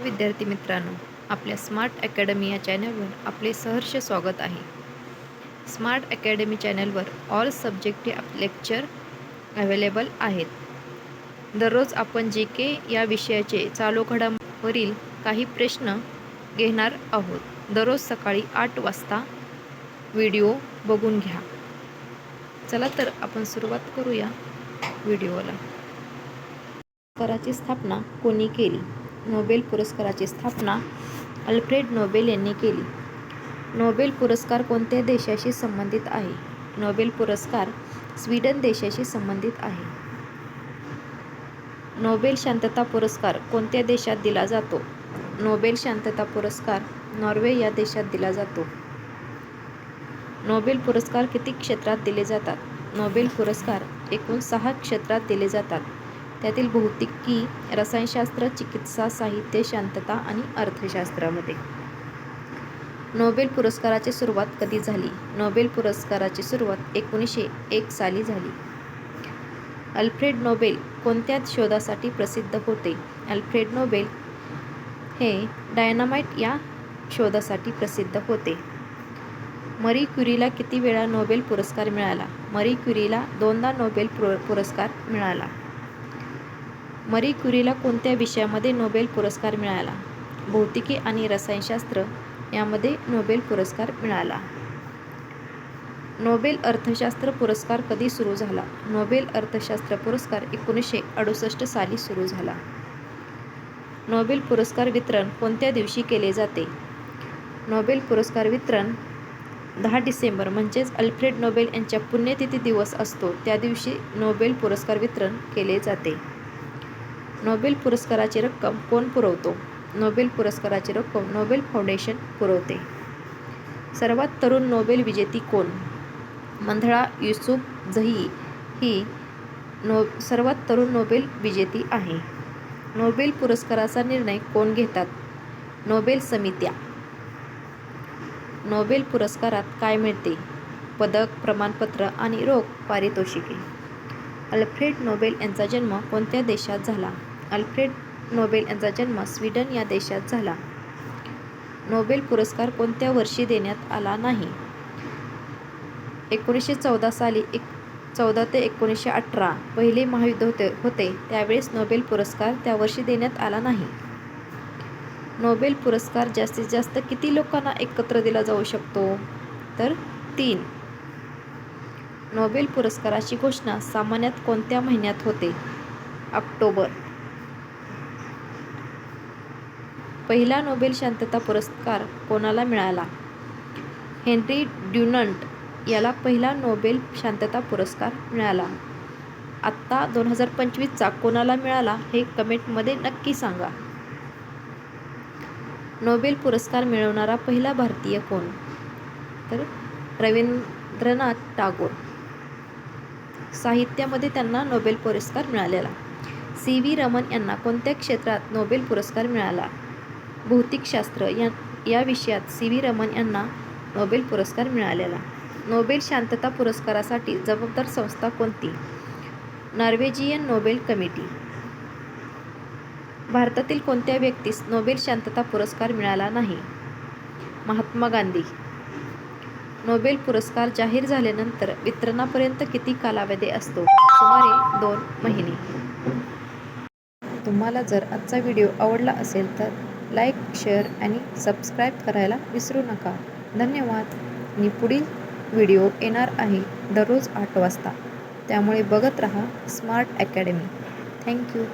विद्यार्थी मित्रांनो आपल्या स्मार्ट अकॅडमी या चॅनलवर आपले सहर्ष स्वागत आहे. स्मार्ट अकॅडमी चॅनलवर ऑल सब्जेक्ट लेक्चर अवेलेबल आहेत. दररोज आपण जे के या विषयाचे चालू घडामोडीवरील काही प्रश्न घेणार आहोत. दररोज सकाळी आठ वाजता व्हिडिओ बघून घ्या. चला तर आपण सुरुवात करूया व्हिडिओला. पुरस्काराची स्थापना कोणी केली? नोबेल पुरस्काराची स्थापना अल्फ्रेड नोबेल यांनी केली. नोबेल पुरस्कार कोणत्या देशाशी संबंधित आहे? नोबेल पुरस्कार स्वीडन देशाशी संबंधित आहे. नोबेल शांतता पुरस्कार कोणत्या देशात दिला जातो? नोबेल शांतता पुरस्कार नॉर्वे या देशात दिला जातो. नोबेल पुरस्कार किती क्षेत्रात दिले जातात? नोबेल पुरस्कार एकूण सहा क्षेत्रात दिले जातात. त्यातील भौतिकी रसायनशास्त्र चिकित्सा साहित्य शांतता आणि अर्थशास्त्रामध्ये. नोबेल पुरस्काराची सुरुवात कधी झाली? नोबेल पुरस्काराची सुरुवात एकोणीसशे एक साली झाली. अल्फ्रेड नोबेल कोणत्या शोधासाठी प्रसिद्ध होते? अल्फ्रेड नोबेल हे डायनामाइट या शोधासाठी प्रसिद्ध होते. मरी क्युरीला किती वेळा नोबेल पुरस्कार मिळाला? मरी क्युरीला दोनदा नोबेल पुरस्कार मिळाला. मरी क्युरीला कोणत्या विषयामध्ये नोबेल पुरस्कार मिळाला? भौतिकी आणि रसायनशास्त्र यामध्ये नोबेल पुरस्कार मिळाला. नोबेल अर्थशास्त्र पुरस्कार कधी सुरू झाला? नोबेल अर्थशास्त्र पुरस्कार एकोणीसशे अडुसष्ट साली सुरू झाला. नोबेल पुरस्कार वितरण कोणत्या दिवशी केले जाते? नोबेल पुरस्कार वितरण दहा डिसेंबर म्हणजेच अल्फ्रेड नोबेल यांच्या पुण्यतिथी दिवस असतो. त्या दिवशी नोबेल पुरस्कार वितरण केले जाते. नोबेल पुरस्काराची रक्कम कोण पुरवतो? नोबेल पुरस्काराची रक्कम नोबेल फाउंडेशन पुरवते. सर्वात तरुण नोबेल विजेती कोण? मंधळा युसुफ झही ही नो सर्वात तरुण नोबेल विजेती आहे. नोबेल पुरस्काराचा निर्णय कोण घेतात? नोबेल समित्या. नोबेल पुरस्कारात काय मिळते? पदक प्रमाणपत्र आणि रोख पारितोषिके. अल्फ्रेड नोबेल यांचा जन्म कोणत्या देशात झाला? अल्फ्रेड नोबेल यांचा जन्म स्वीडन या देशात झाला. नोबेल पुरस्कार कोणत्या वर्षी देण्यात आला नाही? एकोणीसशे चौदा साली एक चौदा ते एकोणीसशे अठरा पहिले महायुद्ध होते होते त्यावेळेस नोबेल पुरस्कार त्या वर्षी देण्यात आला नाही. नोबेल पुरस्कार जास्तीत जास्त किती लोकांना एकत्र दिला जाऊ शकतो? तर तीन. नोबेल पुरस्काराची घोषणा सामान्यतः कोणत्या महिन्यात होते? ऑक्टोबर. पहिला नोबेल शांतता पुरस्कार कोणाला मिळाला? हेनरी ड्युनंट याला पहिला नोबेल शांतता पुरस्कार मिळाला. आत्ता दोन हजार पंचवीसचा कोणाला मिळाला हे कमेंटमध्ये नक्की सांगा. नोबेल पुरस्कार मिळवणारा पहिला भारतीय कोण? तर रवींद्रनाथ टागोर. साहित्यामध्ये त्यांना नोबेल पुरस्कार मिळालेला. सी व्ही रमन यांना कोणत्या क्षेत्रात नोबेल पुरस्कार मिळाला? भौतिकशास्त्र या या विषयात सी व्ही रमन यांना नोबेल पुरस्कार मिळालेला. नोबेल शांतता पुरस्कारासाठी जबाबदार संस्था कोणती? Norwegian Nobel committee. भारतातील कोणत्या व्यक्तीस नोबेल शांतता पुरस्कार मिळाला नाही? महात्मा गांधी. नोबेल पुरस्कार जाहीर झाल्यानंतर वितरणापर्यंत किती कालावधी असतो? सुमारे दोन महिने. तुम्हाला जर आजचा व्हिडिओ आवडला असेल तर लाईक शेअर आणि सबस्क्राईब करायला विसरू नका. धन्यवाद. आणि पुढील व्हिडिओ येणार आहे दररोज आठ वाजता. त्यामुळे बघत रहा स्मार्ट अकॅडमी. थँक्यू.